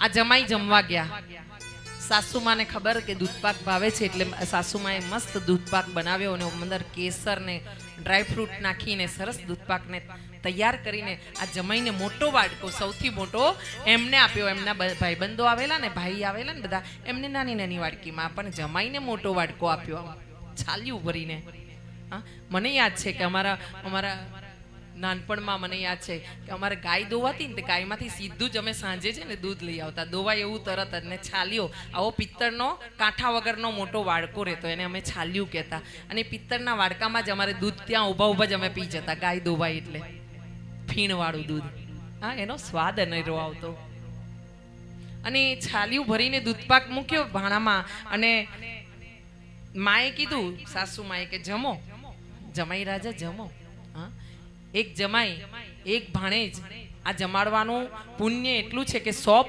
આ જમાઈ જમવા ગયા. સાસુમાને ખબર કે દૂધપાક ભાવે છે એટલે સાસુમાએ મસ્ત દૂધપાક બનાવ્યો અને અંદર કેસર ને ડ્રાયફ્રૂટ નાખીને સરસ દૂધપાકને તૈયાર કરીને આ જમાઈને મોટો વાડકો, સૌથી મોટો એમને આપ્યો. એમના ભાઈબંધો આવેલા ને ભાઈ આવેલા ને બધા એમને નાની નાની વાડકીમાં પણ જમાઈને મોટો વાડકો આપ્યો. છાલ્યું ભરીને. હા, મને યાદ છે કે અમારા અમારા નાનપણમાં મને યાદ છે કે અમારે ગાય દોવાતી ને ગાયમાંથી સીધું જ અમે સાંજે છે ને દૂધ લઈ આવતા. દોવાય એવું તરત જ ને છાલ્યો. આવો પિત્તળનો કાંઠા વગરનો મોટો વાડકો રહેતો, એને અમે છાલ્યું કહેતા. અને પિત્તળના વાડકામાં જ અમારે દૂધ ત્યાં ઊભા ઊભા જ અમે પી જતા, ગાય દોવાય એટલે. ફીણવાળું દૂધ. હા, એનો સ્વાદ અનેરો આવતો. અને છાલ્યું ભરીને દૂધપાક મૂક્યો ભાણામાં અને માએ કીધું, સાસુ માએ કે જમો. જમાઈ રાજા જમો. હા? એક જમાઈ એક ભાણેજ. આ જમાડવાનું પુણ્ય એટલું છે કે સો